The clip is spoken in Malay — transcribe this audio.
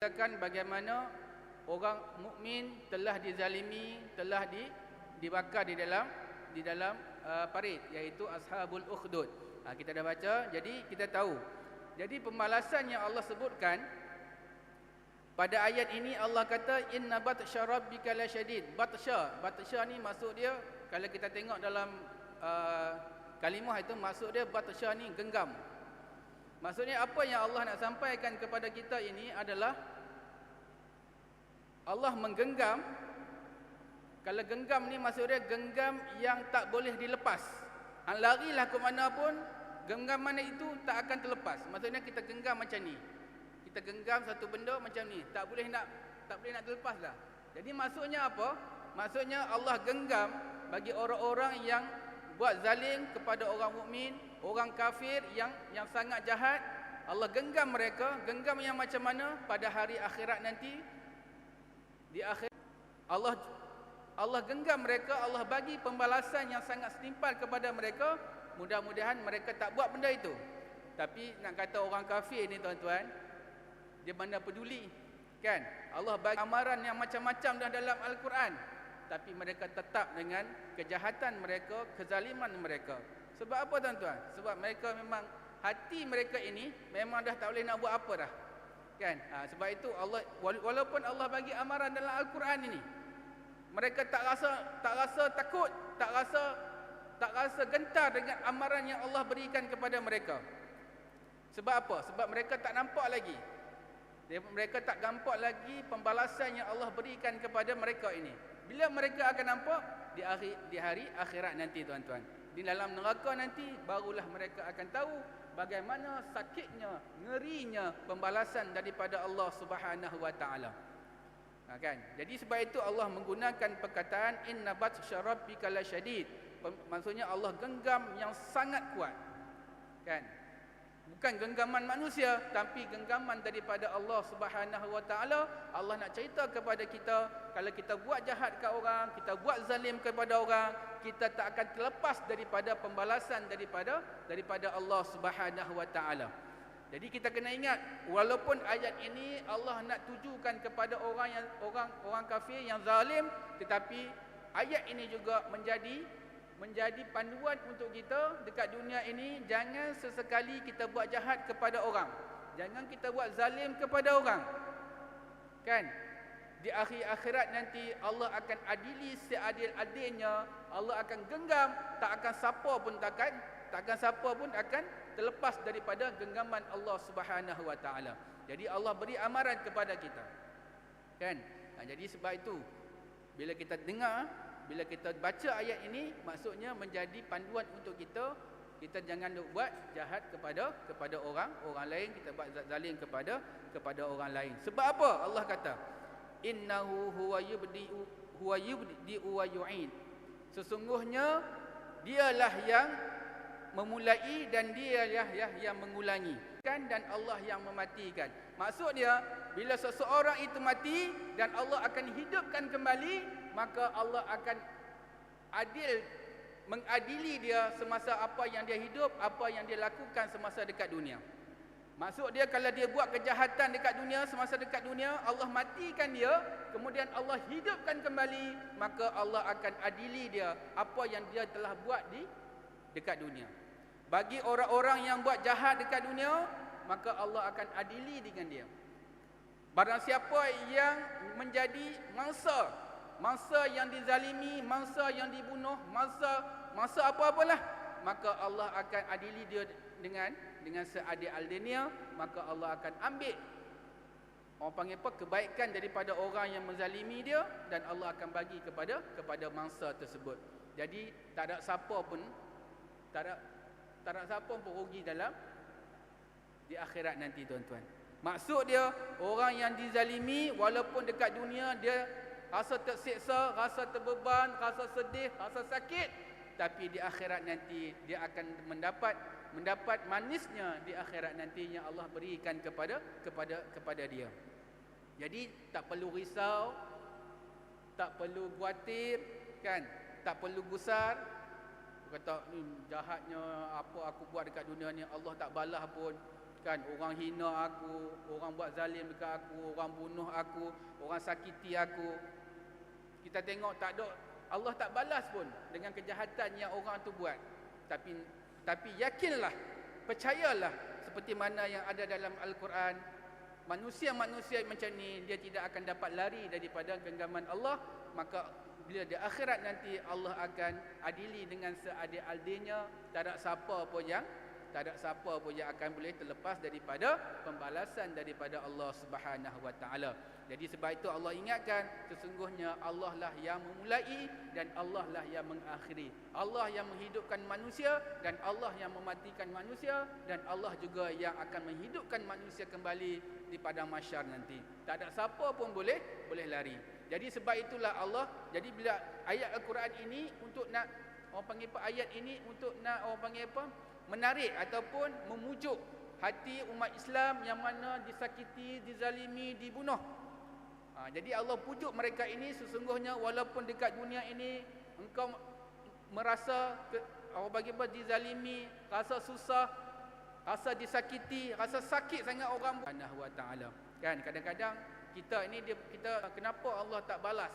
Katakan bagaimana orang mukmin telah dizalimi, telah di, dibakar di dalam di dalam uh, parit iaitu ashabul ukhdud. Ha, kita dah baca, jadi kita tahu. Jadi pembalasan yang Allah sebutkan pada ayat ini Allah kata inna batsya rabbika lasyadid. Batsya, batsya ni maksud dia kalau kita tengok dalam uh, kalimah itu maksud dia batsya ni genggam. Maksudnya apa yang Allah nak sampaikan kepada kita ini adalah Allah menggenggam kalau genggam ni maksudnya genggam yang tak boleh dilepas. Hang larilah ke mana pun genggaman itu tak akan terlepas. Maksudnya kita genggam macam ni. Kita genggam satu benda macam ni, tak boleh nak tak boleh nak terlepas lah. Jadi maksudnya apa? Maksudnya Allah genggam bagi orang-orang yang buat zalim kepada orang mukmin orang kafir yang yang sangat jahat Allah genggam mereka genggam yang macam mana pada hari akhirat nanti di akhir Allah Allah genggam mereka Allah bagi pembalasan yang sangat setimpal kepada mereka. Mudah-mudahan mereka tak buat benda itu. Tapi nak kata orang kafir ni tuan-tuan dia mana peduli kan? Allah bagi amaran yang macam-macam dah dalam al-Quran. Tapi mereka tetap dengan kejahatan mereka kezaliman mereka. Sebab apa tuan-tuan? Sebab mereka memang hati mereka ini memang dah tak boleh nak buat apa dah. Kan? Ha, sebab itu Allah walaupun Allah bagi amaran dalam Al-Quran ini mereka tak rasa tak rasa takut, tak rasa tak rasa gentar dengan amaran yang Allah berikan kepada mereka. Sebab apa? Sebab mereka tak nampak lagi. Mereka tak nampak lagi pembalasan yang Allah berikan kepada mereka ini. Bila mereka akan nampak di hari di hari akhirat nanti tuan-tuan di dalam neraka nanti barulah mereka akan tahu bagaimana sakitnya ngerinya pembalasan daripada Allah Subhanahu wa taala. Ha, kan? Jadi sebab itu Allah menggunakan perkataan inna batsya rabbika lasyadid maksudnya Allah genggam yang sangat kuat. Kan? Bukan genggaman manusia tapi genggaman daripada Allah Subhanahu wa taala. Allah nak cerita kepada kita kalau kita buat jahat ke orang kita buat zalim kepada orang kita tak akan terlepas daripada pembalasan daripada daripada Allah Subhanahu wa taala. Jadi kita kena ingat walaupun ayat ini Allah nak tujukan kepada orang yang orang orang kafir yang zalim tetapi ayat ini juga menjadi menjadi panduan untuk kita dekat dunia ini jangan sesekali kita buat jahat kepada orang. Jangan kita buat zalim kepada orang. Kan di akhir akhirat nanti Allah akan adili seadil-adilnya. Allah akan genggam. Tak akan siapa pun takkan tak akan siapa pun akan terlepas daripada genggaman Allah Subhanahu wa taala. Jadi Allah beri amaran kepada kita. Kan? Ha, jadi sebab itu bila kita dengar bila kita baca ayat ini maksudnya menjadi panduan untuk kita kita jangan buat jahat kepada kepada orang. Orang lain kita buat zalim kepada kepada orang lain. Sebab apa? Allah kata innahu huwa yubdi huwa yubdi wa yu'id sesungguhnya dialah yang memulai dan dialah yang, yang mengulangi. Kan dan Allah yang mematikan. Maksud dia bila seseorang itu mati dan Allah akan hidupkan kembali maka Allah akan adil mengadili dia semasa apa yang dia hidup, apa yang dia lakukan semasa dekat dunia. Maksud dia kalau dia buat kejahatan dekat dunia semasa dekat dunia, Allah matikan dia, kemudian Allah hidupkan kembali, maka Allah akan adili dia apa yang dia telah buat di dekat dunia. Bagi orang-orang yang buat jahat dekat dunia, maka Allah akan adili dengan dia. Barang siapa yang menjadi mangsa masa yang dizalimi, masa yang dibunuh, masa masa apa-apalah, maka Allah akan adili dia dengan dengan seadil-adilnya, maka Allah akan ambil orang panggil apa kebaikan daripada orang yang menzalimi dia dan Allah akan bagi kepada kepada mangsa tersebut. Jadi tak ada siapa pun tak ada tak ada siapa pun rugi dalam di akhirat nanti tuan-tuan. Maksud dia orang yang dizalimi walaupun dekat dunia dia rasa tersiksa, rasa terbeban, rasa sedih, rasa sakit, tapi di akhirat nanti dia akan mendapat mendapat manisnya di akhirat nanti yang Allah berikan kepada kepada kepada dia. Jadi tak perlu risau, tak perlu khawatir, kan? Tak perlu gusar. Kata ni jahatnya apa aku buat dekat dunia ni Allah tak balas pun. kan orang hina aku, orang buat zalim dekat aku, orang bunuh aku, orang sakiti aku. Kita tengok tak ada Allah tak balas pun dengan kejahatan yang orang tu buat. Tapi tapi yakinlah, percayalah seperti mana yang ada dalam Al-Quran, manusia-manusia macam ni dia tidak akan dapat lari daripada genggaman Allah, maka bila di akhirat nanti Allah akan adili dengan seadil-adilnya, tak ada siapa pun yang tak ada siapa pun yang akan boleh terlepas daripada pembalasan daripada Allah Subhanahu Wa Taala. Jadi sebab itu Allah ingatkan sesungguhnya Allah lah yang memulai dan Allah lah yang mengakhiri. Allah yang menghidupkan manusia dan Allah yang mematikan manusia dan Allah juga yang akan menghidupkan manusia kembali di padang mahsyar nanti. Tak ada siapa pun boleh boleh lari. Jadi sebab itulah Allah jadi bila ayat al-Quran ini untuk nak orang panggil apa ayat ini untuk nak orang panggil apa menarik ataupun memujuk hati umat Islam yang mana disakiti, dizalimi, dibunuh. Ha, jadi Allah pujuk mereka ini sesungguhnya walaupun dekat dunia ini engkau merasa orang bagi apa dizalimi, rasa susah, rasa disakiti, rasa sakit sangat orang. Wa taala. Kan kadang-kadang kita ini dia kita kenapa Allah tak balas